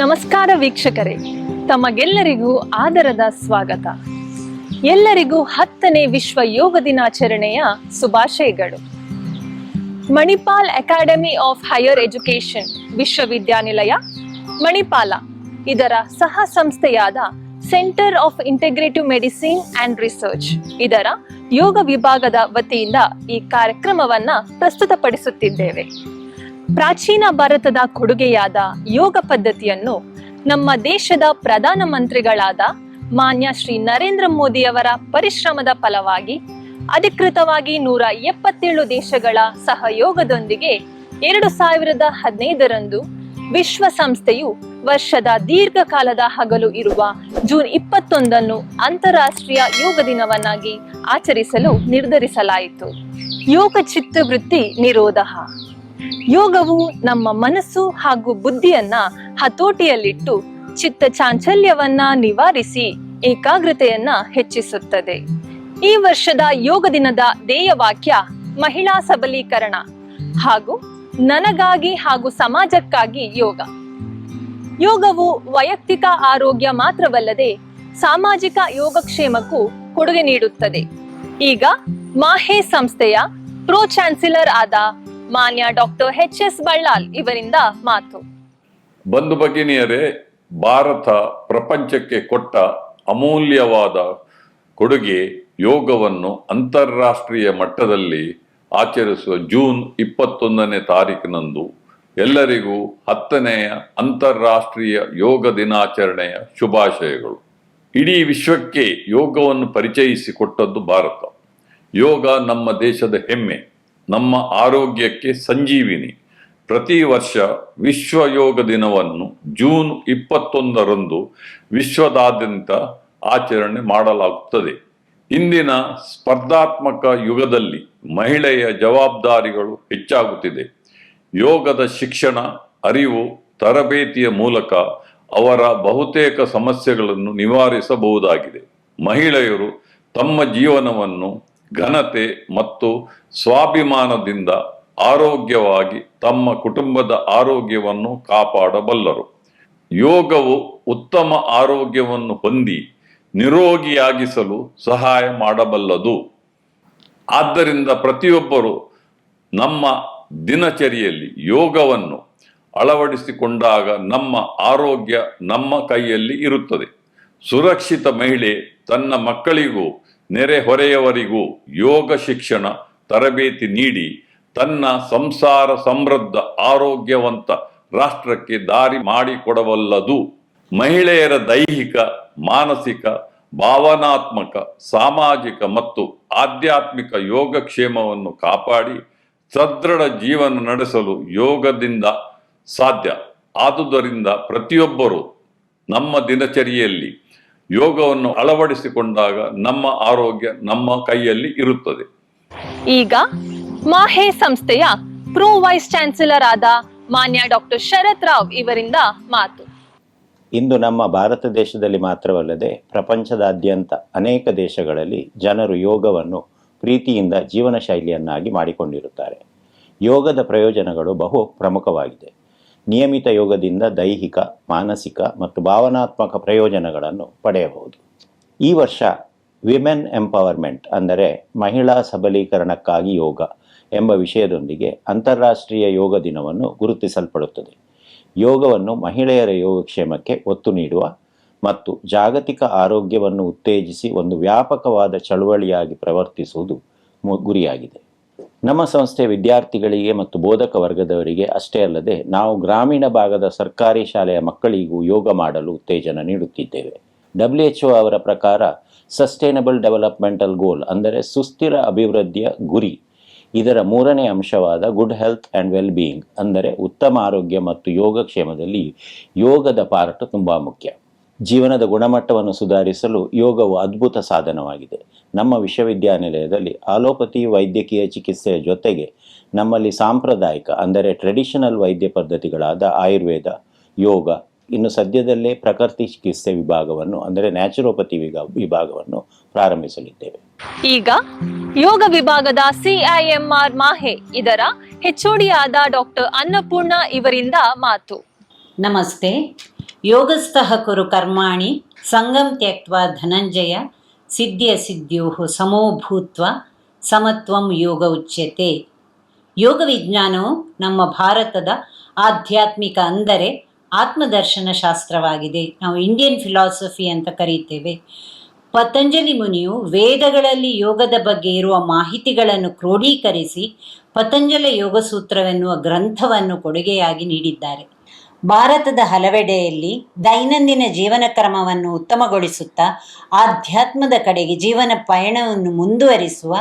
ನಮಸ್ಕಾರ ವೀಕ್ಷಕರೇ, ತಮಗೆಲ್ಲರಿಗೂ ಆದರದ ಸ್ವಾಗತ. ಎಲ್ಲರಿಗೂ ಹತ್ತನೇ ವಿಶ್ವ ಯೋಗ ದಿನಾಚರಣೆಯ ಶುಭಾಶಯಗಳು. Manipal academy of higher education ವಿಶ್ವವಿದ್ಯಾನಿಲಯ, ಮಣಿಪಾಲ, ಇದರ ಸಹ ಸಂಸ್ಥೆಯಾದ centre of integrative medicine and research, ಇದರ ಯೋಗ ವಿಭಾಗದ ವತಿಯಿಂದ ಈ ಕಾರ್ಯಕ್ರಮವನ್ನ ಪ್ರಸ್ತುತಪಡಿಸುತ್ತಿದ್ದೇವೆ. ಪ್ರಾಚೀನ ಭಾರತದ ಕೊಡುಗೆಯಾದ ಯೋಗ ಪದ್ಧತಿಯನ್ನು ನಮ್ಮ ದೇಶದ ಪ್ರಧಾನ ಮಂತ್ರಿಗಳಾದ ಮಾನ್ಯ ಶ್ರೀ ನರೇಂದ್ರ ಮೋದಿಯವರ ಪರಿಶ್ರಮದ ಫಲವಾಗಿ ಅಧಿಕೃತವಾಗಿ ನೂರ ಎಪ್ಪತ್ತೇಳು ದೇಶಗಳ ಸಹಯೋಗದೊಂದಿಗೆ ಎರಡು ಸಾವಿರದ ಹದಿನೈದರಂದು ವಿಶ್ವಸಂಸ್ಥೆಯು ವರ್ಷದ ದೀರ್ಘಕಾಲದ ಹಗಲು ಇರುವ ಜೂನ್ ಇಪ್ಪತ್ತೊಂದನ್ನು ಅಂತಾರಾಷ್ಟ್ರೀಯ ಯೋಗ ದಿನವನ್ನಾಗಿ ಆಚರಿಸಲು ನಿರ್ಧರಿಸಲಾಯಿತು. ಯೋಗ ಚಿತ್ತವೃತ್ತಿ ನಿರೋಧ ಯೋಗವು ನಮ್ಮ ಮನಸ್ಸು ಹಾಗೂ ಬುದ್ಧಿಯನ್ನ ಹತೋಟಿಯಲ್ಲಿಟ್ಟು ಚಿತ್ತ ಚಾಂಚಲ್ಯವನ್ನ ನಿವಾರಿಸಿ ಏಕಾಗ್ರತೆಯನ್ನ ಹೆಚ್ಚಿಸುತ್ತದೆ. ಈ ವರ್ಷದ ಯೋಗ ದಿನದ ಧ್ಯೇಯವಾಕ್ಯ ಮಹಿಳಾ ಸಬಲೀಕರಣ ಹಾಗೂ ನನಗಾಗಿ ಹಾಗೂ ಸಮಾಜಕ್ಕಾಗಿ ಯೋಗ. ಯೋಗವು ವೈಯಕ್ತಿಕ ಆರೋಗ್ಯ ಮಾತ್ರವಲ್ಲದೆ ಸಾಮಾಜಿಕ ಯೋಗಕ್ಷೇಮಕ್ಕೂ ಕೊಡುಗೆ ನೀಡುತ್ತದೆ. ಈಗ ಮಾಹೆ ಸಂಸ್ಥೆಯ ಪ್ರೋ ಚಾನ್ಸಲರ್ ಆದ ಮಾನ್ಯ ಡಾಕ್ಟರ್ ಎಚ್ ಎಸ್ ಬಳ್ಳಾಲ್ ಇವರಿಂದ ಮಾತು. ಬಂಧು ಭಗಿನಿಯರೇ, ಭಾರತ ಪ್ರಪಂಚಕ್ಕೆ ಕೊಟ್ಟ ಅಮೂಲ್ಯವಾದ ಕೊಡುಗೆ ಯೋಗವನ್ನು ಅಂತಾರಾಷ್ಟ್ರೀಯ ಮಟ್ಟದಲ್ಲಿ ಆಚರಿಸುವ ಜೂನ್ ಇಪ್ಪತ್ತೊಂದನೇ ತಾರೀಕಿನಂದು ಎಲ್ಲರಿಗೂ ಹತ್ತನೆಯ ಅಂತಾರಾಷ್ಟ್ರೀಯ ಯೋಗ ದಿನಾಚರಣೆಯ ಶುಭಾಶಯಗಳು. ಇಡೀ ವಿಶ್ವಕ್ಕೆ ಯೋಗವನ್ನು ಪರಿಚಯಿಸಿಕೊಟ್ಟದ್ದು ಭಾರತ. ಯೋಗ ನಮ್ಮ ದೇಶದ ಹೆಮ್ಮೆ. ನಮ್ಮ ಆರೋಗ್ಯಕ್ಕೆ ಸಂಜೀವಿನಿ. ಪ್ರತಿ ವರ್ಷ ವಿಶ್ವ ಯೋಗ ದಿನವನ್ನು ಜೂನ್ ಇಪ್ಪತ್ತೊಂದರಂದು ವಿಶ್ವದಾದ್ಯಂತ ಆಚರಣೆ ಮಾಡಲಾಗುತ್ತದೆ. ಇಂದಿನ ಸ್ಪರ್ಧಾತ್ಮಕ ಯುಗದಲ್ಲಿ ಮಹಿಳೆಯ ಜವಾಬ್ದಾರಿಗಳು ಹೆಚ್ಚಾಗುತ್ತಿದೆ. ಯೋಗದ ಶಿಕ್ಷಣ, ಅರಿವು, ತರಬೇತಿಯ ಮೂಲಕ ಅವರ ಬಹುತೇಕ ಸಮಸ್ಯೆಗಳನ್ನು ನಿವಾರಿಸಬಹುದಾಗಿದೆ. ಮಹಿಳೆಯರು ತಮ್ಮ ಜೀವನವನ್ನು ಘನತೆ ಮತ್ತು ಸ್ವಾಭಿಮಾನದಿಂದ ಆರೋಗ್ಯವಾಗಿ ತಮ್ಮ ಕುಟುಂಬದ ಆರೋಗ್ಯವನ್ನು ಕಾಪಾಡಬಲ್ಲರು. ಯೋಗವು ಉತ್ತಮ ಆರೋಗ್ಯವನ್ನು ಹೊಂದಿ ನಿರೋಗಿಯಾಗಿಸಲು ಸಹಾಯ ಮಾಡಬಲ್ಲದು. ಆದ್ದರಿಂದ ಪ್ರತಿಯೊಬ್ಬರು ನಮ್ಮ ದಿನಚರಿಯಲ್ಲಿ ಯೋಗವನ್ನು ಅಳವಡಿಸಿಕೊಂಡಾಗ ನಮ್ಮ ಆರೋಗ್ಯ ನಮ್ಮ ಕೈಯಲ್ಲಿ ಇರುತ್ತದೆ. ಸುರಕ್ಷಿತ ಮಹಿಳೆ ತನ್ನ ಮಕ್ಕಳಿಗೂ ನೆರೆಹೊರೆಯವರಿಗೂ ಯೋಗ ಶಿಕ್ಷಣ ತರಬೇತಿ ನೀಡಿ ತನ್ನ ಸಂಸಾರ ಸಮೃದ್ಧ ಆರೋಗ್ಯವಂತ ರಾಷ್ಟ್ರಕ್ಕೆ ದಾರಿ ಮಾಡಿಕೊಡಬಲ್ಲದು. ಮಹಿಳೆಯರ ದೈಹಿಕ, ಮಾನಸಿಕ, ಭಾವನಾತ್ಮಕ, ಸಾಮಾಜಿಕ ಮತ್ತು ಆಧ್ಯಾತ್ಮಿಕ ಯೋಗಕ್ಷೇಮವನ್ನು ಕಾಪಾಡಿ ಸದೃಢ ಜೀವನ ನಡೆಸಲು ಯೋಗದಿಂದ ಸಾಧ್ಯ. ಆದುದರಿಂದ ಪ್ರತಿಯೊಬ್ಬರು ನಮ್ಮ ದಿನಚರಿಯಲ್ಲಿ ಯೋಗವನ್ನು ಅಳವಡಿಸಿಕೊಂಡಾಗ ನಮ್ಮ ಆರೋಗ್ಯ ನಮ್ಮ ಕೈಯಲ್ಲಿ ಇರುತ್ತದೆ. ಈಗ ಮಾಹೆ ಸಂಸ್ಥೆಯ ಪ್ರೋ ವೈಸ್ ಚಾನ್ಸಲರ್ ಆದ ಮಾನ್ಯ ಡಾಕ್ಟರ್ ಶರತ್ ರಾವ್ ಇವರಿಂದ ಮಾತು. ಇಂದು ನಮ್ಮ ಭಾರತ ದೇಶದಲ್ಲಿ ಮಾತ್ರವಲ್ಲದೆ ಪ್ರಪಂಚದಾದ್ಯಂತ ಅನೇಕ ದೇಶಗಳಲ್ಲಿ ಜನರು ಯೋಗವನ್ನು ಪ್ರೀತಿಯಿಂದ ಜೀವನ ಶೈಲಿಯನ್ನಾಗಿ ಮಾಡಿಕೊಂಡಿರುತ್ತಾರೆ. ಯೋಗದ ಪ್ರಯೋಜನಗಳು ಬಹು ಪ್ರಮುಖವಾಗಿದೆ. ನಿಯಮಿತ ಯೋಗದಿಂದ ದೈಹಿಕ, ಮಾನಸಿಕ ಮತ್ತು ಭಾವನಾತ್ಮಕ ಪ್ರಯೋಜನಗಳನ್ನು ಪಡೆಯಬಹುದು. ಈ ವರ್ಷ ವಿಮೆನ್ ಎಂಪವರ್ಮೆಂಟ್ ಅಂದರೆ ಮಹಿಳಾ ಸಬಲೀಕರಣಕ್ಕಾಗಿ ಯೋಗ ಎಂಬ ವಿಷಯದೊಂದಿಗೆ ಅಂತಾರಾಷ್ಟ್ರೀಯ ಯೋಗ ದಿನವನ್ನು ಗುರುತಿಸಲ್ಪಡುತ್ತದೆ. ಯೋಗವನ್ನು ಮಹಿಳೆಯರ ಯೋಗಕ್ಷೇಮಕ್ಕೆ ಒತ್ತು ನೀಡುವ ಮತ್ತು ಜಾಗತಿಕ ಆರೋಗ್ಯವನ್ನು ಉತ್ತೇಜಿಸಿ ಒಂದು ವ್ಯಾಪಕವಾದ ಚಳುವಳಿಯಾಗಿ ಪ್ರವರ್ತಿಸುವುದು ಗುರಿಯಾಗಿದೆ. ನಮ್ಮ ಸಂಸ್ಥೆ ವಿದ್ಯಾರ್ಥಿಗಳಿಗೆ ಮತ್ತು ಬೋಧಕ ವರ್ಗದವರಿಗೆ ಅಷ್ಟೇ ಅಲ್ಲದೆ ನಾವು ಗ್ರಾಮೀಣ ಭಾಗದ ಸರ್ಕಾರಿ ಶಾಲೆಯ ಮಕ್ಕಳಿಗೂ ಯೋಗ ಮಾಡಲು ಉತ್ತೇಜನ ನೀಡುತ್ತಿದ್ದೇವೆ. ಡಬ್ಲ್ಯೂ ಅವರ ಪ್ರಕಾರ ಸಸ್ಟೈನಬಲ್ ಡೆವಲಪ್ಮೆಂಟಲ್ ಗೋಲ್ ಅಂದರೆ ಸುಸ್ಥಿರ ಅಭಿವೃದ್ಧಿಯ ಗುರಿ. ಇದರ ಮೂರನೇ ಅಂಶವಾದ good health and well being ಅಂದರೆ ಉತ್ತಮ ಆರೋಗ್ಯ ಮತ್ತು ಯೋಗಕ್ಷೇಮದಲ್ಲಿ ಯೋಗದ ಪಾರ್ಟ್ ತುಂಬ ಮುಖ್ಯ. ಜೀವನದ ಗುಣಮಟ್ಟವನ್ನು ಸುಧಾರಿಸಲು ಯೋಗವು ಅದ್ಭುತ ಸಾಧನವಾಗಿದೆ. ನಮ್ಮ ವಿಶ್ವವಿದ್ಯಾನಿಲಯದಲ್ಲಿ ಆಲೋಪತಿ ವೈದ್ಯಕೀಯ ಚಿಕಿತ್ಸೆಯ ಜೊತೆಗೆ ನಮ್ಮಲ್ಲಿ ಸಾಂಪ್ರದಾಯಿಕ ಅಂದರೆ ಟ್ರೆಡಿಷನಲ್ ವೈದ್ಯ ಪದ್ಧತಿಗಳಾದ ಆಯುರ್ವೇದ ಯೋಗ ಇನ್ನು ಸದ್ಯದಲ್ಲೇ ಪ್ರಕೃತಿ ಚಿಕಿತ್ಸೆ ವಿಭಾಗವನ್ನು ಅಂದರೆ ನ್ಯಾಚುರೋಪತಿ ವಿಭಾ ವಿಭಾಗವನ್ನು ಪ್ರಾರಂಭಿಸಲಿದ್ದೇವೆ. ಈಗ ಯೋಗ ವಿಭಾಗದ ಸಿಐಎಂಆರ್ ಮಾಹೆ ಇದರ ಹೆಚ್ಚುಡಿಯಾದ ಆದ ಡಾಕ್ಟರ್ ಅನ್ನಪೂರ್ಣ ಇವರಿಂದ ಮಾತು. ನಮಸ್ತೆ. ಯೋಗಸ್ಥಃ ಕುರು ಕರ್ಮಾಣಿ ಸಂಗಂ ತ್ಯಕ್ವಾ ಧನಂಜಯ ಸಿದ್ಧಿಯ ಸಿದ್ಧ್ಯೋಃ ಸಮೋಭೂತ್ವ ಸಮತ್ವಂ ಯೋಗ ಉಚ್ಯತೆ. ಯೋಗ ವಿಜ್ಞಾನವು ನಮ್ಮ ಭಾರತದ ಆಧ್ಯಾತ್ಮಿಕ ಅಂದರೆ ಆತ್ಮದರ್ಶನ ಶಾಸ್ತ್ರವಾಗಿದೆ. ನಾವು ಇಂಡಿಯನ್ ಫಿಲಾಸಫಿ ಅಂತ ಕರೀತೇವೆ. ಪತಂಜಲಿ ಮುನಿಯು ವೇದಗಳಲ್ಲಿ ಯೋಗದ ಬಗ್ಗೆ ಇರುವ ಮಾಹಿತಿಗಳನ್ನು ಕ್ರೋಢೀಕರಿಸಿ ಪತಂಜಲ ಯೋಗ ಸೂತ್ರವೆನ್ನುವ ಗ್ರಂಥವನ್ನು ಕೊಡುಗೆಯಾಗಿ ನೀಡಿದ್ದಾರೆ. ಭಾರತದ ಹಲವೆಡೆಯಲ್ಲಿ ದೈನಂದಿನ ಜೀವನ ಕ್ರಮವನ್ನು ಉತ್ತಮಗೊಳಿಸುತ್ತಾ ಆಧ್ಯಾತ್ಮದ ಕಡೆಗೆ ಜೀವನ ಪಯಣವನ್ನು ಮುಂದುವರಿಸುವ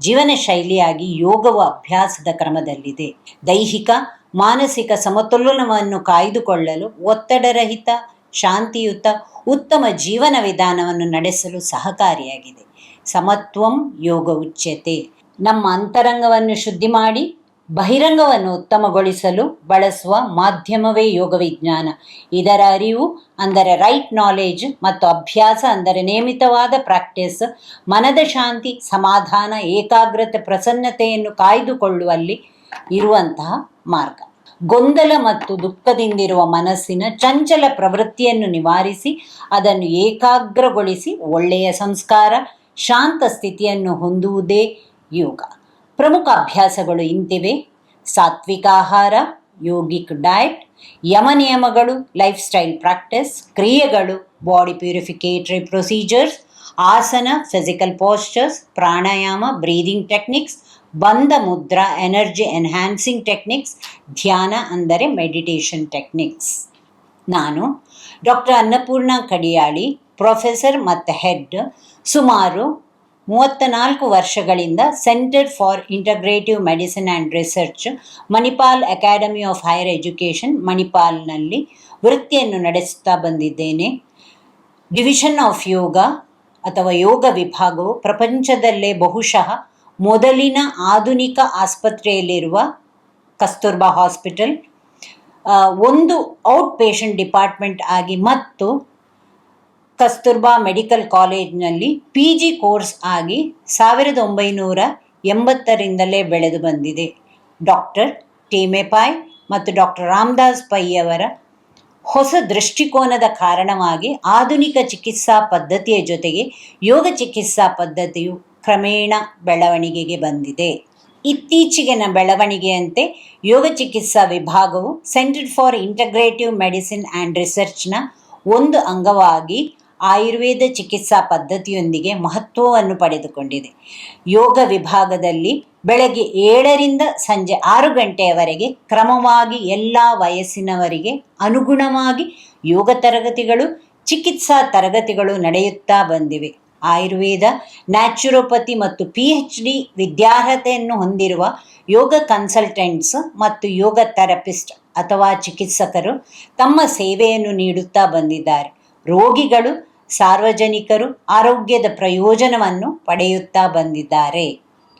ಜೀವನ ಶೈಲಿಯಾಗಿ ಯೋಗವು ಅಭ್ಯಾಸದ ಕ್ರಮದಲ್ಲಿದೆ. ದೈಹಿಕ, ಮಾನಸಿಕ ಸಮತೋಲನವನ್ನು ಕಾಯ್ದುಕೊಳ್ಳಲು ಒತ್ತಡರಹಿತ, ಶಾಂತಿಯುತ, ಉತ್ತಮ ಜೀವನ ವಿಧಾನವನ್ನು ನಡೆಸಲು ಸಹಕಾರಿಯಾಗಿದೆ. ಸಮತ್ವಂ ಯೋಗ ಉಚ್ಯತೆ. ನಮ್ಮ ಅಂತರಂಗವನ್ನು ಶುದ್ಧಿ ಮಾಡಿ ಬಹಿರಂಗವನ್ನು ಉತ್ತಮಗೊಳಿಸಲು ಬಳಸುವ ಮಾಧ್ಯಮವೇ ಯೋಗ ವಿಜ್ಞಾನ ಇದರ ಅರಿವು ಅಂದರೆ ರೈಟ್ ನಾಲೆಜ್ ಮತ್ತು ಅಭ್ಯಾಸ ಅಂದರೆ ನಿಯಮಿತವಾದ ಪ್ರಾಕ್ಟೀಸ್ ಮನದ ಶಾಂತಿ, ಸಮಾಧಾನ, ಏಕಾಗ್ರತೆ, ಪ್ರಸನ್ನತೆಯನ್ನು ಕಾಯ್ದುಕೊಳ್ಳುವಲ್ಲಿ ಇರುವಂತಹ ಮಾರ್ಗ. ಗೊಂದಲ ಮತ್ತು ದುಃಖದಿಂದಿರುವ ಮನಸ್ಸಿನ ಚಂಚಲ ಪ್ರವೃತ್ತಿಯನ್ನು ನಿವಾರಿಸಿ, ಅದನ್ನು ಏಕಾಗ್ರಗೊಳಿಸಿ ಒಳ್ಳೆಯ ಸಂಸ್ಕಾರ, ಶಾಂತ ಸ್ಥಿತಿಯನ್ನು ಹೊಂದುವುದೇ ಯೋಗ. ಪ್ರಮುಖ ಅಭ್ಯಾಸಗಳು ಇಂತಿವೆ. ಸಾತ್ವಿಕ ಆಹಾರ, ಯೋಗಿಕ್ ಡಯಟ್ ಯಮ ನಿಯಮಗಳು ಲೈಫ್ ಸ್ಟೈಲ್ ಪ್ರಾಕ್ಟೀಸ್ ಕ್ರಿಯೆಗಳು ಬಾಡಿ ಪ್ಯೂರಿಫಿಕೇಟರಿ ಪ್ರೊಸೀಜರ್ಸ್ ಆಸನ ಫಿಸಿಕಲ್ ಪೋಸ್ಚರ್ಸ್ ಪ್ರಾಣಾಯಾಮ ಬ್ರೀದಿಂಗ್ ಟೆಕ್ನಿಕ್ಸ್ ಬಂಧ ಮುದ್ರಾ ಎನರ್ಜಿ ಎನ್ಹ್ಯಾನ್ಸಿಂಗ್ ಟೆಕ್ನಿಕ್ಸ್ ಧ್ಯಾನ ಅಂದರೆ ಮೆಡಿಟೇಷನ್ ಟೆಕ್ನಿಕ್ಸ್ ನಾನು ಡಾಕ್ಟರ್ ಅನ್ನಪೂರ್ಣ ಕಡಿಯಾಳಿ ಪ್ರೊಫೆಸರ್ ಮತ್ತು ಹೆಡ್ ಸುಮಾರು ಮೂವತ್ತ ನಾಲ್ಕು ವರ್ಷಗಳಿಂದ centre for integrative medicine and research Manipal academy of higher education ಮಣಿಪಾಲ್ನಲ್ಲಿ ವೃತ್ತಿಯನ್ನು ನಡೆಸುತ್ತಾ ಬಂದಿದ್ದೇನೆ. ಡಿವಿಷನ್ ಆಫ್ ಯೋಗ ಅಥವಾ ಯೋಗ ವಿಭಾಗವು ಪ್ರಪಂಚದಲ್ಲೇ ಬಹುಶಃ ಮೊದಲಿನ ಆಧುನಿಕ ಆಸ್ಪತ್ರೆಯಲ್ಲಿರುವ ಕಸ್ತೂರ್ಬಾ ಹಾಸ್ಪಿಟಲ್ ಒಂದು ಔಟ್ ಪೇಷಂಟ್ ಡಿಪಾರ್ಟ್ಮೆಂಟ್ ಆಗಿ ಮತ್ತು ಕಸ್ತೂರ್ಬಾ ಮೆಡಿಕಲ್ ಕಾಲೇಜ್ನಲ್ಲಿ ಪಿ ಜಿ ಕೋರ್ಸ್ ಆಗಿ ಸಾವಿರದ ಒಂಬೈನೂರ ಎಂಬತ್ತರಿಂದಲೇ ಬೆಳೆದು ಬಂದಿದೆ. ಡಾಕ್ಟರ್ ಟೇಮೆಪಾಯ್ ಮತ್ತು ಡಾಕ್ಟರ್ ರಾಮದಾಸ್ ಪೈ ಅವರ ಹೊಸ ದೃಷ್ಟಿಕೋನದ ಕಾರಣವಾಗಿ ಆಧುನಿಕ ಚಿಕಿತ್ಸಾ ಪದ್ಧತಿಯ ಜೊತೆಗೆ ಯೋಗ ಚಿಕಿತ್ಸಾ ಪದ್ಧತಿಯು ಕ್ರಮೇಣ ಬೆಳವಣಿಗೆಗೆ ಬಂದಿದೆ. ಇತ್ತೀಚೆಗಿನ ಬೆಳವಣಿಗೆಯಂತೆ ಯೋಗ ಚಿಕಿತ್ಸಾ ವಿಭಾಗವು centre for integrative medicine and ರಿಸರ್ಚ್ನ ಒಂದು ಅಂಗವಾಗಿ ಆಯುರ್ವೇದ ಚಿಕಿತ್ಸಾ ಪದ್ಧತಿಯೊಂದಿಗೆ ಮಹತ್ವವನ್ನು ಪಡೆದುಕೊಂಡಿದೆ. ಯೋಗ ವಿಭಾಗದಲ್ಲಿ ಬೆಳಗ್ಗೆ ಏಳರಿಂದ ಸಂಜೆ ಆರು ಗಂಟೆಯವರೆಗೆ ಕ್ರಮವಾಗಿ ಎಲ್ಲ ವಯಸ್ಸಿನವರಿಗೆ ಅನುಗುಣವಾಗಿ ಯೋಗ ತರಗತಿಗಳು, ಚಿಕಿತ್ಸಾ ತರಗತಿಗಳು ನಡೆಯುತ್ತಾ ಬಂದಿವೆ. ಆಯುರ್ವೇದ, ನ್ಯಾಚುರೋಪತಿ ಮತ್ತು ಪಿ ಎಚ್ ಡಿ ವಿದ್ಯಾರ್ಹತೆಯನ್ನು ಹೊಂದಿರುವ ಯೋಗ ಕನ್ಸಲ್ಟೆಂಟ್ಸ್ ಮತ್ತು ಯೋಗ ಥೆರಪಿಸ್ಟ್ ಅಥವಾ ಚಿಕಿತ್ಸಕರು ತಮ್ಮ ಸೇವೆಯನ್ನು ನೀಡುತ್ತಾ ಬಂದಿದ್ದಾರೆ. ರೋಗಿಗಳು ಸಾರ್ವಜನಿಕರು ಆರೋಗ್ಯದ ಪ್ರಯೋಜನವನ್ನು ಪಡೆಯುತ್ತಾ ಬಂದಿದ್ದಾರೆ.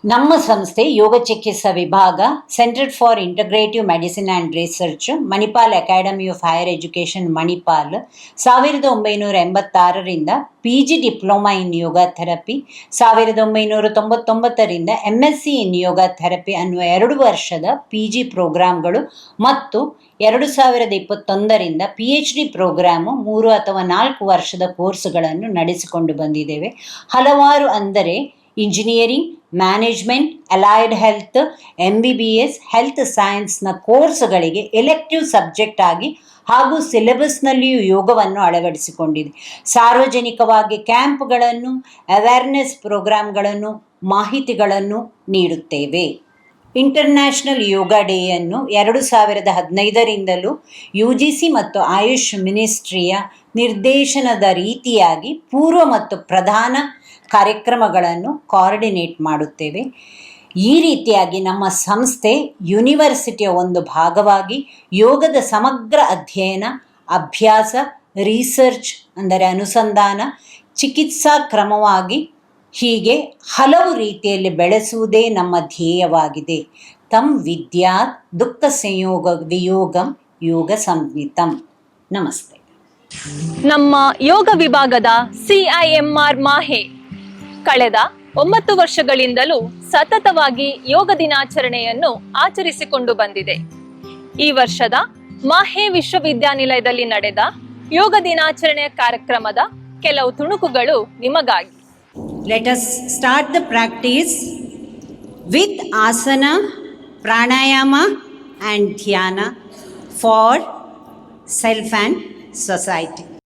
ನಮ್ಮ ಸಂಸ್ಥೆ ಯೋಗ ಚಿಕಿತ್ಸಾ ವಿಭಾಗ centre for integrative medicine and research Manipal academy of higher education Manipal. ಸಾವಿರದ ಒಂಬೈನೂರ ಎಂಬತ್ತಾರರಿಂದ P G diploma in yoga therapy ಸಾವಿರದ ಒಂಬೈನೂರ ತೊಂಬತ್ತೊಂಬತ್ತರಿಂದ M S C in yoga therapy ಅನ್ನುವ ಎರಡು ವರ್ಷದ ಪಿ ಜಿ ಪ್ರೋಗ್ರಾಮ್ಗಳು ಮತ್ತು ಎರಡು ಸಾವಿರದ ಇಪ್ಪತ್ತೊಂದರಿಂದ ಪಿ ಎಚ್ ಡಿ ಪ್ರೋಗ್ರಾಮು ಮೂರು ಅಥವಾ ನಾಲ್ಕು ವರ್ಷದ ಕೋರ್ಸ್ಗಳನ್ನು ನಡೆಸಿಕೊಂಡು ಬಂದಿದ್ದೇವೆ. ಹಲವಾರು ಅಂದರೆ engineering management allied health M B B S health ಸೈನ್ಸ್ನ ಕೋರ್ಸ್ಗಳಿಗೆ ಎಲೆಕ್ಟಿವ್ ಸಬ್ಜೆಕ್ಟ್ ಆಗಿ ಹಾಗೂ ಸಿಲೆಬಸ್ನಲ್ಲಿಯೂ ಯೋಗವನ್ನು ಅಳವಡಿಸಿಕೊಂಡಿದೆ. ಸಾರ್ವಜನಿಕವಾಗಿ ಕ್ಯಾಂಪ್ಗಳನ್ನು ಅವೇರ್ನೆಸ್ ಪ್ರೋಗ್ರಾಮ್ಗಳನ್ನು ಮಾಹಿತಿಗಳನ್ನು ನೀಡುತ್ತೇವೆ. ಇಂಟರ್ನ್ಯಾಷನಲ್ ಯೋಗ ಡೇಯನ್ನು ಎರಡು ಸಾವಿರದ ಹದಿನೈದರಿಂದಲೂ ಯು ಜಿ ಸಿ ಮತ್ತು ಆಯುಷ್ ಮಿನಿಸ್ಟ್ರಿಯ ನಿರ್ದೇಶನದ ರೀತಿಯಾಗಿ ಪೂರ್ವ ಮತ್ತು ಪ್ರಧಾನ ಕಾರ್ಯಕ್ರಮಗಳನ್ನು ಕೋಆರ್ಡಿನೇಟ್ ಮಾಡುತ್ತೇವೆ. ಈ ರೀತಿಯಾಗಿ ನಮ್ಮ ಸಂಸ್ಥೆ ಯೂನಿವರ್ಸಿಟಿಯ ಒಂದು ಭಾಗವಾಗಿ ಯೋಗದ ಸಮಗ್ರ ಅಧ್ಯಯನ, ಅಭ್ಯಾಸ ರಿಸರ್ಚ್ ಅಂದರೆ ಅನುಸಂಧಾನ, ಚಿಕಿತ್ಸಾ ಕ್ರಮವಾಗಿ ಹೀಗೆ ಹಲವು ರೀತಿಯಲ್ಲಿ ಬೆಳೆಸುವುದೇ ನಮ್ಮ ಧ್ಯೇಯವಾಗಿದೆ. ತಮ್ ವಿದ್ಯಾ ದುಃಖ ಸಂಯೋಗ ವಿಯೋಗಂ ಯೋಗ ಸಂಹಿತಂ. ನಮಸ್ತೆ. ನಮ್ಮ ಯೋಗ ವಿಭಾಗದ ಸಿಐಎಂಆರ್ ಮಾಹೆ. ಕಳೆದ ಒಂಬತ್ತು ವರ್ಷಗಳಿಂದಲೂ ಸತತವಾಗಿ ಯೋಗ ದಿನಾಚರಣೆಯನ್ನು ಆಚರಿಸಿಕೊಂಡು ಬಂದಿದೆ ಈ ವರ್ಷದ ಮಾಹೆ ವಿಶ್ವವಿದ್ಯಾನಿಲಯದಲ್ಲಿ ನಡೆದ ಯೋಗ ದಿನಾಚರಣೆಯ ಕಾರ್ಯಕ್ರಮದ ಕೆಲವು ತುಣುಕುಗಳು ನಿಮಗಾಗಿ let us start the practice with asana pranayama and dhyana for self and society.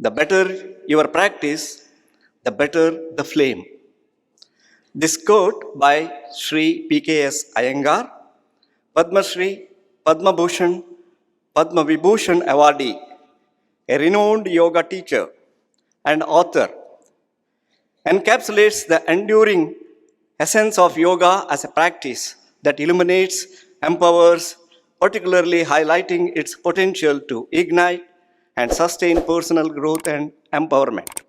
The better your practice, the better the flame. This quote by Sri PKS Iyengar, Padma Shri, Padma Bhushan, Padma Vibhushan awardee, a renowned yoga teacher and author, encapsulates the enduring essence of yoga as a practice that illuminates, empowers, particularly highlighting its potential to ignite and sustain personal growth and empowerment.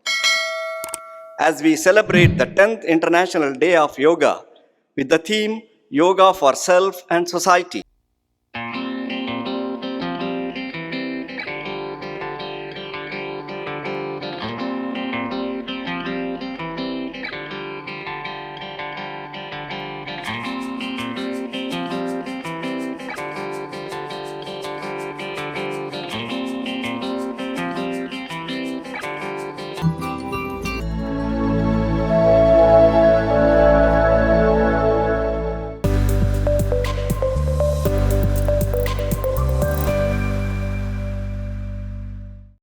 As we celebrate the 10th International Day of Yoga with the theme Yoga for Self and Society,